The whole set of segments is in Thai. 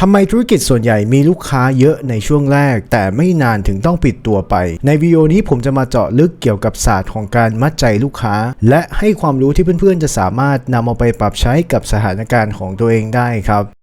ทำไมธุรกิจส่วนใหญ่มีลูกค้าเยอะในช่วงแรก แต่ไม่นานถึงต้องปิดตัวไป ในวิดีโอนี้ผมจะมาเจาะลึกเกี่ยวกับศาสตร์ของการมัดใจลูกค้า และให้ความรู้ที่เพื่อนๆ จะสามารถนำเอาไปปรับใช้กับสถานการณ์ของตัวเองได้ครับ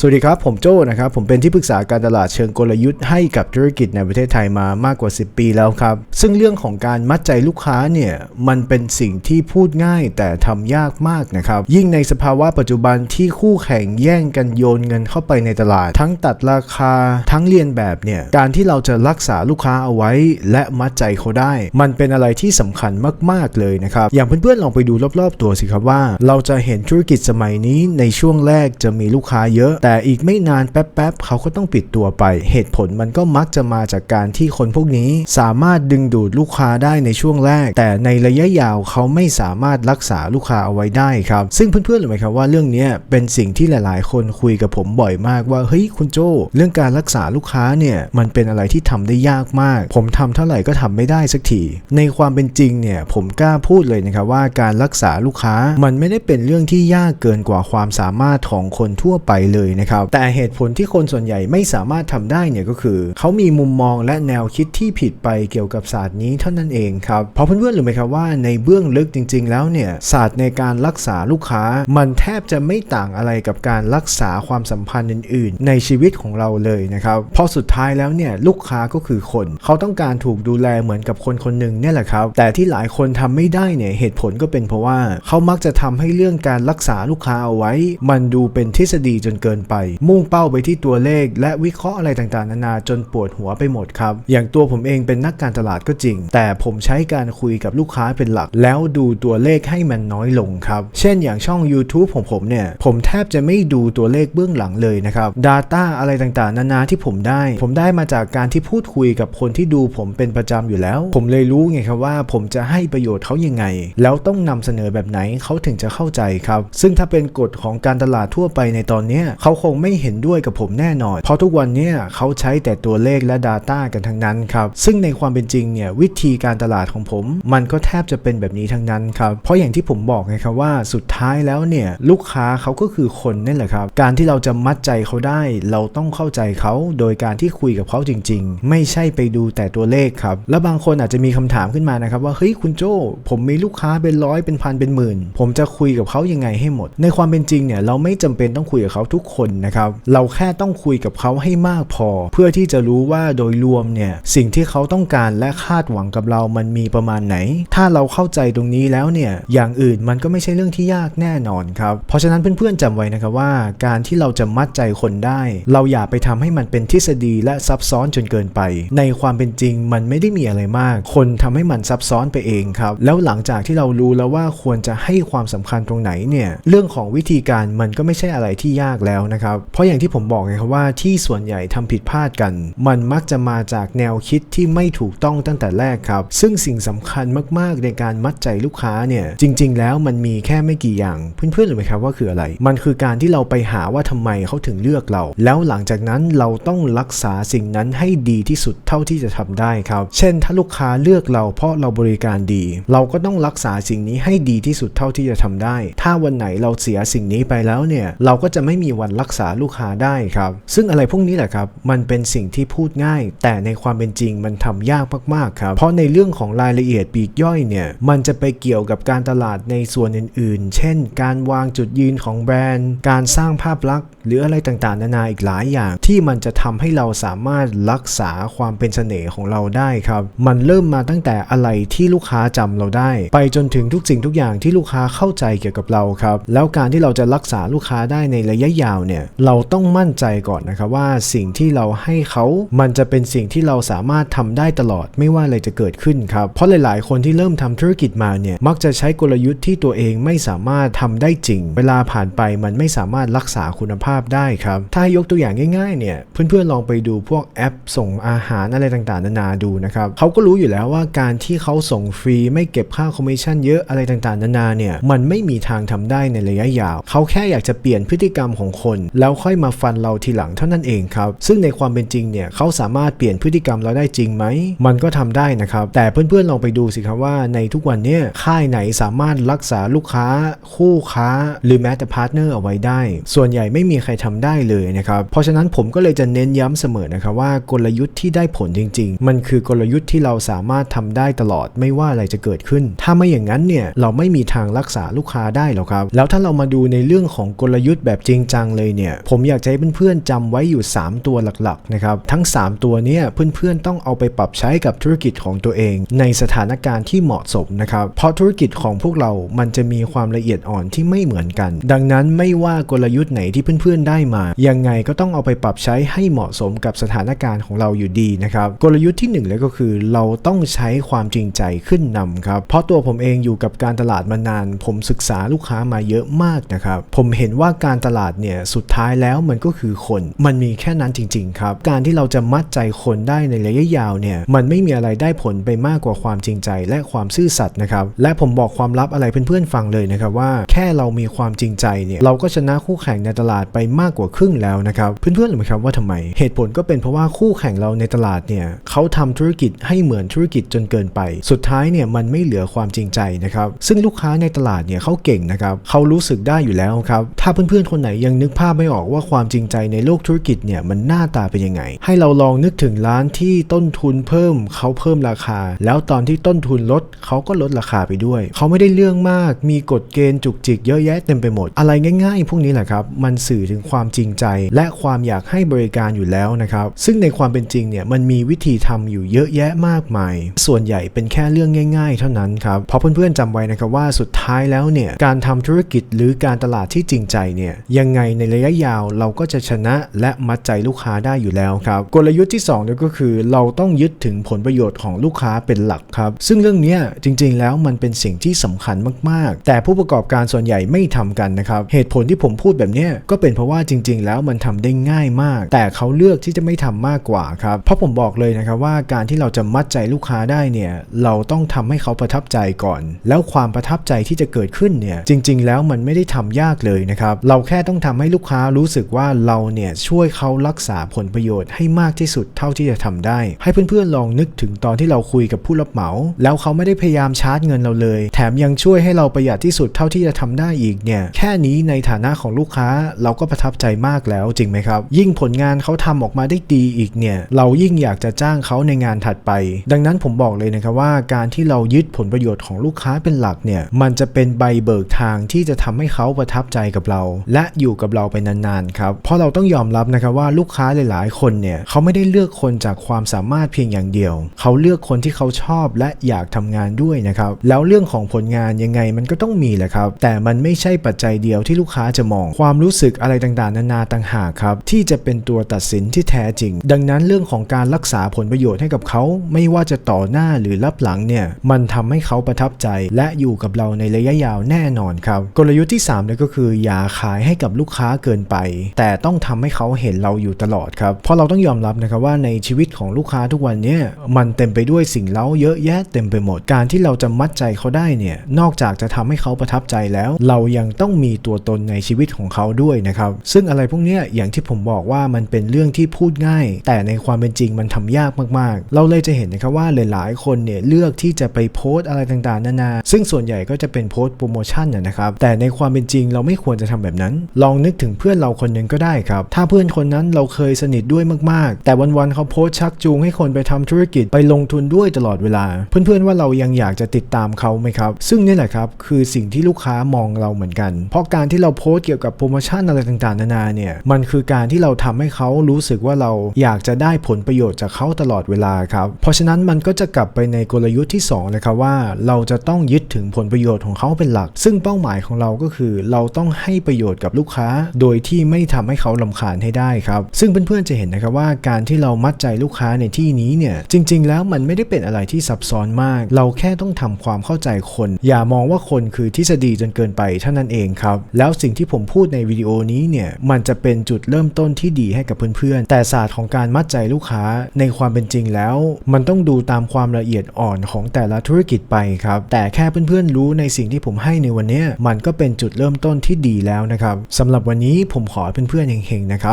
สวัสดีครับ ผมโจ้นะครับ ผมเป็นที่ปรึกษาการตลาดเชิงกลยุทธ์ให้กับธุรกิจในประเทศไทยมามากกว่า 10 ปีแล้วครับ ซึ่งเรื่องของการมัดใจลูกค้าเนี่ย มันเป็นสิ่งที่พูดง่ายแต่ทำยากมากนะครับ ยิ่งในสภาวะปัจจุบันที่คู่แข่งแย่งกันโยนเงินเข้าไปในตลาด ทั้งตัดราคา ทั้งเรียนแบบเนี่ย การที่เราจะรักษาลูกค้าเอาไว้ และมัดใจเขาได้ มันเป็นอะไรที่สำคัญมากๆเลยนะครับ อย่างเพื่อนๆลองไปดูรอบๆ ตัวสิครับว่า เราจะเห็นธุรกิจสมัยนี้ในช่วงแรกจะมีลูกค้าเยอะแต่อีกไม่นานแป๊บๆเขาก็ต้องปิดตัวไป เหตุผลมันก็มักจะมาจากการที่คนพวกนี้สามารถดึงดูดลูกค้าได้ในช่วงแรก แต่ในระยะยาวเขาไม่สามารถรักษาลูกค้าเอาไว้ได้ครับ ซึ่งเพื่อนๆรู้ไหมครับว่าเรื่องนี้เป็นสิ่งที่หลายๆ คนคุยกับผมบ่อยมากว่าเฮ้ยคุณโจเรื่องการรักษาลูกค้าเนี่ยมันเป็นอะไรที่ทำได้ยากมาก ผมทำเท่าไหร่ก็ทำไม่ได้สักทีในความเป็นจริงเนี่ยผมกล้าพูดเลยนะครับว่าการรักษาลูกค้ามันไม่ได้เป็นเรื่องที่ยากเกินกว่าความสามารถของคนทั่วไปเลยนะครับ แต่เหตุผลที่คนส่วนใหญ่ไม่สามารถทำได้เนี่ยก็คือ เขามีมุมมองและแนวคิดที่ผิดไปเกี่ยวกับศาสตร์นี้เท่านั้นเองครับ เพราะเพื่อนๆรู้ไหมครับว่าในเบื้องลึกจริง ๆ แล้วเนี่ยศาสตร์ในการรักษาลูกค้า มันแทบจะไม่ต่างอะไรกับการรักษาความสัมพันธ์อื่น ๆ ในชีวิตของเราเลยนะครับเพราะสุดท้ายแล้วเนี่ยลูกค้าก็คือคน เขาต้องการถูกดูแลเหมือนกับคนคนหนึ่งเนี่ยแหละครับแต่ที่หลายคนทำไม่ได้เนี่ยเหตุผลก็เป็นเพราะว่าเขามักจะทำให้เรื่องการรักษาลูกค้าเอาไว้ มันดูเป็นทฤษฎีจนเกินไป มุ่งเป้าไปที่ตัวเลข และวิเคราะห์อะไรต่างๆ นานาจนปวดหัวไปหมดครับ อย่างตัวผมเองเป็นนักการตลาดก็จริง แต่ผมใช้การคุยกับลูกค้าเป็นหลัก แล้วดูตัวเลขให้มันน้อยลงครับ เช่นอย่างช่อง YouTube ของผมเนี่ย ผมแทบจะไม่ดูตัวเลขเบื้องหลังเลยนะครับ Data อะไรต่างๆ นานาที่ผมได้ ผมได้มาจากการที่พูดคุยกับคนที่ดูผมเป็นประจำอยู่แล้ว ผมเลยรู้ไงครับว่าผมจะให้ประโยชน์เขายังไง แล้วต้องนำเสนอแบบไหนเขาถึงจะเข้าใจครับ ซึ่งถ้าเป็นกฎของการตลาดทั่วไปในตอนนี้เขาคงไม่เห็นด้วยกับผมแน่นอน เพราะทุกวันนี้เขาใช้แต่ตัวเลขและ Data กันทั้งนั้นครับ ซึ่งในความเป็นจริงเนี่ยวิธีการตลาดของผม มันก็แทบจะเป็นแบบนี้ทั้งนั้นครับ เพราะอย่างที่ผมบอกไงครับว่าสุดท้ายแล้วเนี่ยลูกค้าเขาก็คือคนนั่นแหละครับ การที่เราจะมัดใจเขาได้ เราต้องเข้าใจเขาโดยการที่คุยกับเขาจริง ๆ ไม่ใช่ไปดูแต่ตัวเลขครับแล้วบางคนอาจจะมีคำถามขึ้นมานะครับว่าเฮ้ยคุณโจ้ผมมีลูกค้าเป็นร้อยเป็นพันเป็นหมื่น ผมจะคุยกับเขายังไงให้หมด ในความเป็นจริงเนี่ยเราไม่จำเป็นต้องคุยกับเขาทุกคนนะครับ เราแค่ต้องคุยกับเขาให้มากพอ เพื่อที่จะรู้ว่าโดยรวมเนี่ยสิ่งที่เขาต้องการและคาดหวังกับเรามันมีประมาณไหน ถ้าเราเข้าใจตรงนี้แล้วเนี่ยอย่างอื่นมันก็ไม่ใช่เรื่องที่ยากแน่นอนครับ เพราะฉะนั้นเพื่อนๆจำไว้นะครับว่า การที่เราจะมัดใจคนได้ เราอย่าไปทำให้มันเป็นทฤษฎีและซับซ้อนจนเกินไป ในความเป็นจริงมันไม่ได้มีอะไรมาก คนทำให้มันซับซ้อนไปเองครับแล้วหลังจากที่เรารู้แล้วว่าควรจะให้ความสำคัญตรงไหนเนี่ยเรื่องของวิธีการมันก็ไม่ใช่อะไรที่ยากแล้วนะครับ เพราะอย่างที่ผมบอกไงครับว่าที่ส่วนใหญ่ทำผิดพลาดกัน มันมักจะมาจากแนวคิดที่ไม่ถูกต้องตั้งแต่แรกครับ ซึ่งสิ่งสำคัญมากๆในการมัดใจลูกค้าเนี่ยจริง ๆ แล้วมันมีแค่ไม่กี่อย่างเพื่อนๆรู้ไหมครับว่าคืออะไร มันคือการที่เราไปหาว่าทำไมเขาถึงเลือกเรา แล้วหลังจากนั้นเราต้องรักษาสิ่งนั้นให้ดีที่สุดเท่าที่จะทำได้ครับ เช่น ถ้าลูกค้าเลือกเราเพราะเราบริการดี เราก็ต้องรักษาสิ่งนี้ให้ดีที่สุดเท่าที่จะทำได้ ถ้าวันไหนเราเสียสิ่งนี้ไปแล้วเนี่ยเราก็จะไม่มีวันรักษาลูกค้าได้ครับ ซึ่งอะไรพวกนี้แหละครับ มันเป็นสิ่งที่พูดง่าย แต่ในความเป็นจริงมันทำยากมากๆครับ เพราะในเรื่องของรายละเอียดปีกย่อยเนี่ยมันจะไปเกี่ยวกับการตลาดในส่วนอื่นๆ เช่น การวางจุดยืนของแบรนด์ การสร้างภาพลักษณ์ หรืออะไรต่างๆ นานาอีกหลายอย่าง ที่มันจะทำให้เราสามารถรักษาความเป็นเสน่ห์ของเราได้ครับ มันเริ่มมาตั้งแต่อะไรที่ลูกค้าจำเราได้ ไปจนถึงทุกสิ่งทุกอย่างที่ลูกค้าเข้าใจเกี่ยวกับเราครับ แล้วการที่เราจะรักษาลูกค้าได้ในระยะยาวเนี่ยเราต้องมั่นใจก่อนนะครับว่าสิ่งที่เราให้เขามันจะเป็นสิ่งที่เราสามารถทำได้ตลอดไม่ว่าอะไรจะเกิดขึ้นครับเพราะหลาย ๆ คนที่เริ่มทำธุรกิจมาเนี่ยมักจะใช้กลยุทธ์ที่ตัวเองไม่สามารถทำได้จริง เวลาผ่านไปมันไม่สามารถรักษาคุณภาพได้ครับถ้าให้ยกตัวอย่างง่าย ๆ เนี่ยเพื่อน ๆ ลองไปดูพวกแอปส่งอาหารอะไรต่าง ๆ นานาดูนะครับเขาก็รู้อยู่แล้วว่าการที่เขาส่งฟรีไม่เก็บค่าคอมมิชชั่นเยอะอะไรต่าง ๆ นานาเนี่ยมันไม่มีทางทำได้ในระยะยาว เขาแค่อยากจะเปลี่ยนพฤติกรรมของคนแล้วค่อยมาฟันเราทีหลังเท่านั้นเองครับ ซึ่งในความเป็นจริงเนี่ยเขาสามารถเปลี่ยนพฤติกรรมเราได้จริงไหม มันก็ทำได้นะครับ แต่เพื่อนๆลองไปดูสิครับว่าในทุกวันเนี้ค่ายไหนสามารถรักษาลูกค้า คู่ค้า หรือแม้แต่พาร์ทเนอร์เอาไว้ได้ ส่วนใหญ่ไม่มีใครทำได้เลยนะครับ เพราะฉะนั้นผมก็เลยจะเน้นย้ำเสมอนะครับว่ากลยุทธ์ที่ได้ผลจริง ๆ มันคือกลยุทธ์ที่เราสามารถทำได้ตลอดไม่ว่าอะไรจะเกิดขึ้น ถ้าไม่อย่างนั้นเนี่ยเราไม่มีทางรักษาลูกค้าได้หรอกครับ แล้วถ้าเรามาดูในเรื่องของกลยุทธ์แบบจริงจังเลยเนี่ยผมอยากจะให้เพื่อนๆจำไว้อยู่ 3 ตัวหลักๆนะครับทั้ง 3 ตัวเนี้เพื่อนๆต้องเอาไปปรับใช้กับธุรกิจของตัวเอง ในสถานการณ์ที่เหมาะสมนะครับเพราะธุรกิจของพวกเรา มันจะมีความละเอียดอ่อนที่ไม่เหมือนกัน ดังนั้นไม่ว่ากลยุทธ์ไหนที่เพื่อนๆได้มา ยังไงก็ต้องเอาไปปรับใช้ให้เหมาะสมกับสถานการณ์ของเราอยู่ดีนะครับกลยุทธ์ที่หนึ่งเลยก็คือเราต้องใช้ความจริงใจขึ้นนำครับเพราะตัวผมเองอยู่กับการตลาดมานาน ผมศึกษาลูกค้ามาเยอะมากนะครับผมเห็นว่าการตลาดเนี่ยสุดท้ายแล้วมันก็คือคน มันมีแค่นั้นจริง ๆ ครับ การที่เราจะมัดใจคนได้ในระยะยาวเนี่ย มันไม่มีอะไรได้ผลไปมากกว่าความจริงใจ และความซื่อสัตย์นะครับ และผมบอกความลับอะไรเพื่อนๆฟังเลยนะครับว่าแค่เรามีความจริงใจเนี่ยเราก็ชนะคู่แข่งในตลาดไปมากกว่าครึ่งแล้วนะครับ เพื่อนๆรู้ไหมครับว่าทำไม เหตุผลก็เป็นเพราะว่าคู่แข่งเราในตลาดเนี่ยเขาทำธุรกิจให้เหมือนธุรกิจจนเกินไป สุดท้ายเนี่ยมันไม่เหลือความจริงใจนะครับ ซึ่งลูกค้าในตลาดเนี่ยเขาเก่งนะครับเขารู้สึกได้อยู่แล้วครับ ถ้าเพื่อนๆคนไหนยังนึกภาพไม่ออกว่าความจริงใจในโลกธุรกิจเนี่ยมันหน้าตาเป็นยังไง ให้เราลองนึกถึงร้านที่ต้นทุนเพิ่มเขาเพิ่มราคา แล้วตอนที่ต้นทุนลดเขาก็ลดราคาไปด้วย เขาไม่ได้เรื่องมาก มีกฎเกณฑ์จุกจิกเยอะแยะเต็มไปหมด อะไรง่าย ๆ พวกนี้แหละครับ มันสื่อถึงความจริงใจ และความอยากให้บริการอยู่แล้วนะครับ ซึ่งในความเป็นจริงเนี่ยมันมีวิธีทำอยู่เยอะแยะมากมาย ส่วนใหญ่เป็นแค่เรื่องง่าย ๆ เท่านั้นครับ เพราะเพื่อนๆจำไว้นะครับว่าสุดท้ายแล้วเนี่ยการทำธุรกิจหรือการตลาดที่จริงใจเนี่ยยังไงในระยะยาวเราก็จะชนะและมัดใจลูกค้าได้อยู่แล้วครับกลยุทธ์ที่2นั่นก็คือเราต้องยึดถึงผลประโยชน์ของลูกค้าเป็นหลักครับ ซึ่งเรื่องเนี้ยจริงๆ แล้วมันเป็นสิ่งที่สำคัญมากๆ แต่ผู้ประกอบการส่วนใหญ่ไม่ทำกันนะครับ เหตุผลที่ผมพูดแบบเนี้ยก็เป็นเพราะว่าจริง ๆ แล้วมันทำได้ง่ายมาก แต่เขาเลือกที่จะไม่ทำมากกว่าครับ เพราะผมบอกเลยนะครับว่าการที่เราจะมัดใจลูกค้าได้เนี่ยเราต้องทำให้เขาประทับใจก่อน แล้วความประทับใจที่จะเกิดขึ้นเนี่ยจริง ๆ แล้วมันไม่ได้ทำยากเลยนะครับเราแค่ต้องทำให้ลูกค้ารู้สึกว่าเราเนี่ยช่วยเขารักษาผลประโยชน์ให้มากที่สุดเท่าที่จะทำได้ ให้เพื่อนๆลองนึกถึงตอนที่เราคุยกับผู้รับเหมา แล้วเขาไม่ได้พยายามชาร์จเงินเราเลย แถมยังช่วยให้เราประหยัดที่สุดเท่าที่จะทำได้อีกเนี่ยแค่นี้ในฐานะของลูกค้าเราก็ประทับใจมากแล้วจริงไหมครับ ยิ่งผลงานเขาทำออกมาได้ดีอีกเนี่ยเรายิ่งอยากจะจ้างเขาในงานถัดไป ดังนั้นผมบอกเลยนะครับว่าการที่เรายึดผลประโยชน์ของลูกค้าเป็นหลักเนี่ยมันจะเป็นใบเบิกทางที่จะทำให้เขาประทับใจกับเรา และอยู่กับเราไปนานๆครับเพราะเราต้องยอมรับนะครับว่าลูกค้าหลายๆ คนเนี่ยเขาไม่ได้เลือกคนจากความสามารถเพียงอย่างเดียว เขาเลือกคนที่เขาชอบและอยากทำงานด้วยนะครับแล้วเรื่องของผลงานยังไงมันก็ต้องมีแหละครับ แต่มันไม่ใช่ปัจจัยเดียวที่ลูกค้าจะมองความรู้สึกอะไรต่างๆ นานาต่างหากครับที่จะเป็นตัวตัดสินที่แท้จริง ดังนั้นเรื่องของการรักษาผลประโยชน์ให้กับเขาไม่ว่าจะต่อหน้าหรือรับหลังเนี่ยมันทำให้เขาประทับใจ และอยู่กับเราในระยะยาวแน่นอนครับกลยุทธ์ที่3เลยก็คืออย่าขายให้กับลูกค้าเกินไป แต่ต้องทำให้เขาเห็นเราอยู่ตลอดครับ เพราะเราต้องยอมรับนะครับว่าในชีวิตของลูกค้าทุกวันนี้มันเต็มไปด้วยสิ่งเล้าเยอะแยะเต็มไปหมด การที่เราจะมัดใจเขาได้เนี่ยนอกจากจะทำให้เขาประทับใจแล้ว เรายังต้องมีตัวตนในชีวิตของเขาด้วยนะครับ ซึ่งอะไรพวกเนี้ยอย่างที่ผมบอกว่ามันเป็นเรื่องที่พูดง่าย แต่ในความเป็นจริงมันทำยากมากๆ เราเลยจะเห็นนะครับว่าหลายๆ คนเนี่ยเลือกที่จะไปโพสต์อะไรต่างๆนานา ซึ่งส่วนใหญ่ก็จะเป็นโพสต์โปรโมชั่นนะนะครับแต่ในความเป็นจริงเราไม่ควรจะทำแบบนั้น ลองนึกถึงึงเพื่อนเราคนหนึ่งก็ได้ครับ ถ้าเพื่อนคนนั้นเราเคยสนิทด้วยมากๆ แต่วันๆเขาโพสชักจูงให้คนไปทำธุรกิจไปลงทุนด้วยตลอดเวลา เพื่อนๆว่าเรายังอยากจะติดตามเขาไหมครับ ซึ่งนี่แหละครับคือสิ่งที่ลูกค้ามองเราเหมือนกัน เพราะการที่เราโพสเกี่ยวกับโปรโมชั่นอะไรต่างๆนานาเนี่ยมันคือการที่เราทำให้เขารู้สึกว่าเราอยากจะได้ผลประโยชน์จากเขาตลอดเวลาครับ เพราะฉะนั้นมันก็จะกลับไปในกลยุทธ์ที่2เลยครับว่า เราจะต้องยึดถึงผลประโยชน์ของเขาเป็นหลัก ซึ่งเป้าหมายของเราก็คือ เราต้องให้ประโยชน์กับลูกค้าโดยที่ไม่ทำให้เขาลำคาญให้ได้ครับ ซึ่งเพื่อนๆจะเห็นนะครับว่าการที่เรามัดใจลูกค้าในที่นี้เนี่ยจริง ๆ แล้วมันไม่ได้เป็นอะไรที่ซับซ้อนมาก เราแค่ต้องทำความเข้าใจคน อย่ามองว่าคนคือทฤษฎีจนเกินไปเท่านั้นเองครับ แล้วสิ่งที่ผมพูดในวิดีโอนี้เนี่ยมันจะเป็นจุดเริ่มต้นที่ดีให้กับเพื่อนๆ แต่ศาสตร์ของการมัดใจลูกค้าในความเป็นจริงแล้ว มันต้องดูตามความละเอียดอ่อนของแต่ละธุรกิจไปครับ แต่แค่เพื่อนๆรู้ในสิ่งที่ผมให้ในวันนี้มันก็เป็นจุดเริ่มต้นที่ดีแล้วนะครับสำหรับวันนี้ผมขอให้เพื่อนๆเฮงๆนะครับ